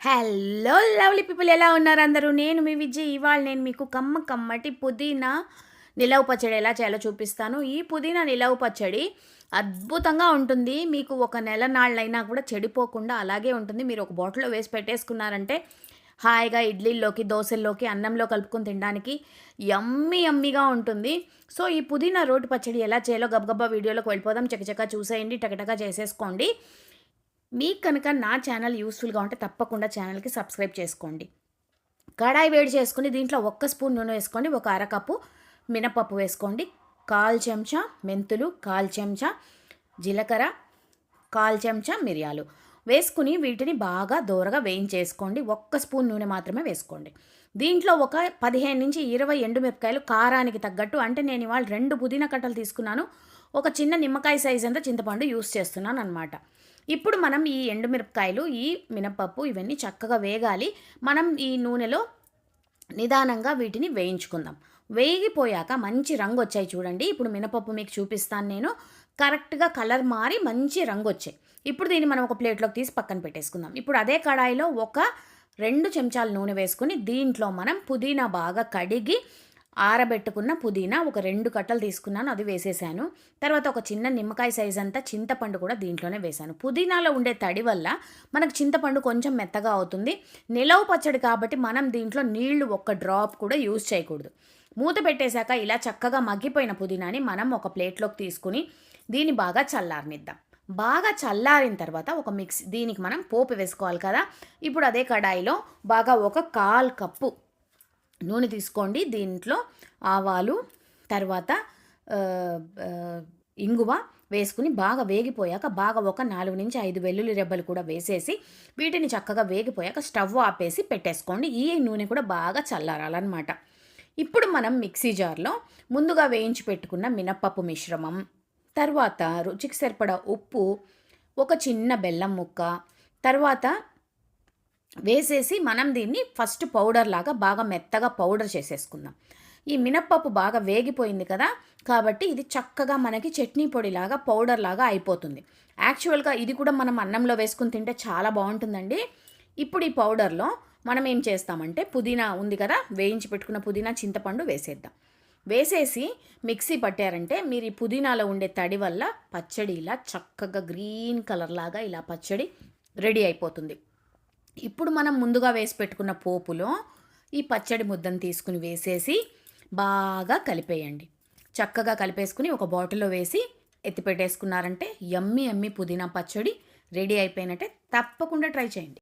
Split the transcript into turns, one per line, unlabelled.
Hello lovely people ఎలా ఉన్నారు అందరూ? నేను మీ విజయ్. ఇవాళ నేను మీకు కమ్మ కమ్మటి పుదీనా నిలవ పచ్చడి ఎలా చేయాలో చూపిస్తాను. ఈ పుదీనా నిలవ పచ్చడి అద్భుతంగా ఉంటుంది. మీకు ఒక నెల నాళ్ళైనా కూడా చెడిపోకుండా అలాగే ఉంటుంది. మీరు ఒక బాటిల్లో వేసి పెట్టేసుకున్నారంటే హాయిగా ఇడ్లీల్లోకి దోశల్లోకి అన్నంలో కలుపుకొని తినడానికి యమ్మీ యమ్మీగా ఉంటుంది. సో ఈ పుదీనా రోటి పచ్చడి ఎలా చేయాలో గబగబా వీడియోలోకి వెళ్ళిపోదాం. చకచకా చూసేయండి టకటకా చేసేసుకోండి. మీకు కనుక నా ఛానల్ యూస్ఫుల్గా ఉంటే తప్పకుండా ఛానల్కి సబ్స్క్రైబ్ చేసుకోండి. కడాయి వేడి చేసుకుని దీంట్లో ఒక్క స్పూన్ నూనె వేసుకోండి. ఒక అరకప్పు మినపప్పు వేసుకోండి. కాల్ చెంచా మెంతులు కాల్ చెంచా జీలకర్ర కాల్ చెంచా మిరియాలు వేసుకుని వీటిని బాగా దూరగా వేయించేసుకోండి. ఒక్క స్పూన్ నూనె మాత్రమే వేసుకోండి. దీంట్లో ఒక పదిహేను నుంచి ఇరవై ఎండుమిరపకాయలు కారానికి తగ్గట్టు అంటే నేను ఇవాళ రెండు పుదీనా కట్టలు తీసుకున్నాను. ఒక చిన్న నిమ్మకాయ సైజ్ అంతా చింతపండు యూస్ చేస్తున్నాను అనమాట ఇప్పుడు మనం ఈ ఎండుమిరపకాయలు ఈ మినపప్పు ఇవన్నీ చక్కగా వేగాలి. మనం ఈ నూనెలో నిదానంగా వీటిని వేయించుకుందాం. వేగిపోయాక మంచి రంగు వచ్చాయి చూడండి. ఇప్పుడు మినపప్పు మీకు చూపిస్తాను నేను. కరెక్ట్గా కలర్ మారి మంచి రంగు వచ్చాయి. ఇప్పుడు దీన్ని మనం ఒక ప్లేట్లోకి తీసి పక్కన పెట్టేసుకుందాం. ఇప్పుడు అదే కడాయిలో ఒక రెండు చెంచాల నూనె వేసుకుని దీంట్లో మనం పుదీనా బాగా కడిగి ఆరబెట్టుకున్న పుదీనా ఒక రెండు కట్టలు తీసుకున్నాను అది వేసేసాను. తర్వాత ఒక చిన్న నిమ్మకాయ సైజ్ అంతా చింతపండు కూడా దీంట్లోనే వేశాను పుదీనాలో ఉండే తడి వల్ల మనకు చింతపండు కొంచెం మెత్తగా అవుతుంది. నిలవ పచ్చడి కాబట్టి మనం దీంట్లో నీళ్ళు ఒక్క డ్రాప్ కూడా యూజ్ చేయకూడదు. మూత పెట్టేశాక ఇలా చక్కగా మగ్గిపోయిన పుదీనాని మనం ఒక ప్లేట్లోకి తీసుకుని దీన్ని బాగా చల్లారనిద్దాం. బాగా చల్లారిన తర్వాత ఒక మిక్స్ దీనికి మనం పోపు వేసుకోవాలి కదా. ఇప్పుడు అదే కడాయిలో బాగా ఒక కాల్ కప్పు నూనె తీసుకోండి. దీంట్లో ఆవాలు తర్వాత ఇంగువ వేసుకుని బాగా వేగిపోయాక బాగా ఒక నాలుగు నుంచి ఐదు వెల్లుల్లి రెబ్బలు కూడా వేసేసి వీటిని చక్కగా వేగిపోయాక స్టవ్ ఆపేసి పెట్టేసుకోండి. ఈ నూనె కూడా బాగా చల్లారాలన్నమాట. ఇప్పుడు మనం మిక్సీ జార్లో ముందుగా వేయించి పెట్టుకున్న మినప్పప్పు మిశ్రమం తర్వాత రుచికి సరిపడా ఉప్పు ఒక చిన్న బెల్లం ముక్క తర్వాత వేసేసి మనం దీన్ని ఫస్ట్ పౌడర్ లాగా బాగా మెత్తగా పౌడర్ చేసేసుకుందాం. ఈ మినప్పప్పు బాగా వేగిపోయింది కదా కాబట్టి ఇది చక్కగా మనకి చట్నీ పొడిలాగా పౌడర్ లాగా అయిపోతుంది. యాక్చువల్గా ఇది కూడా మనం అన్నంలో వేసుకుని తింటే చాలా బాగుంటుందండి. ఇప్పుడు ఈ పౌడర్లో మనం ఏం చేస్తామంటే పుదీనా ఉంది కదా వేయించి పెట్టుకున్న పుదీనా చింతపండు వేసేద్దాం. వేసేసి మిక్సీ పట్టారంటే మీరు ఈ పుదీనాలో ఉండే తడి వల్ల పచ్చడి ఇలా చక్కగా గ్రీన్ కలర్ లాగా ఇలా పచ్చడి రెడీ అయిపోతుంది. ఇప్పుడు మనం ముందుగా వేసి పెట్టుకున్న పోపులో ఈ పచ్చడి ముద్దను తీసుకుని వేసేసి బాగా కలిపేయండి. చక్కగా కలిపేసుకుని ఒక బాటిల్లో వేసి ఎత్తిపెట్టేసుకున్నారంటే ఎమ్మి ఎమ్మి పుదీనా పచ్చడి రెడీ అయిపోయినట్టే తప్పకుండా ట్రై చేయండి.